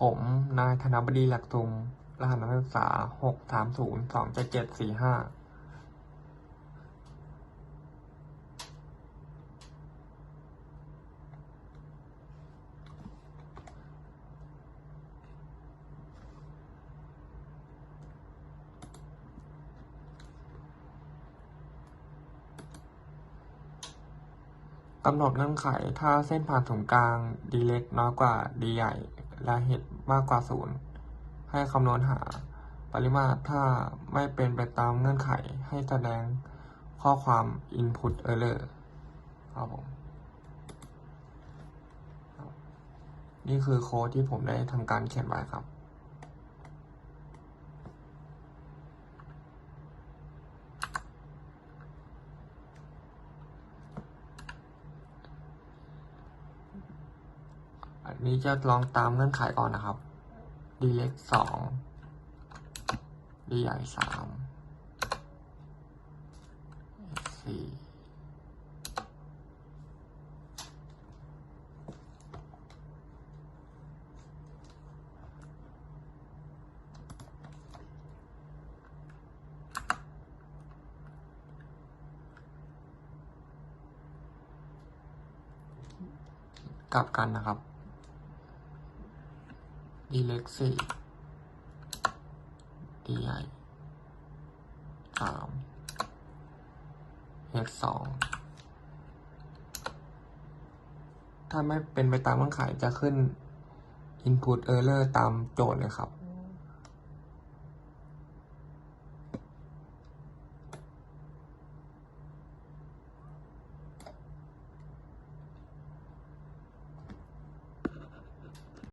ผม นายธนบดีหลักทุม รหัสนักศึกษาหกสามศูนย์สองเจ็ดเจ็ดสี่ห้ากำหนดเงื่อนไขถ้าเส้นผ่านศูนย์กลาง d เล็กน้อยกว่า d ใหญ่ และ h มากกว่าศูนย์ให้คำนวณหาปริมาตรถ้าไม่เป็นไปตามเงื่อนไขให้แสดงข้อความ input error ครับผม นี่คือโค้ดที่ผมได้ทำการเขียนไว้ครับ นี้จะลองตามเงื่อนไขก่อนนะครับ d เล็กสอง d ใหญ่สามสี่กลับกันนะครับ d เล็กสี่ d ใหญ่สาม h สองถ้าไม่เป็นไปตามเงื่อนไขจะขึ้น input error ตามโจทย์เลยครับ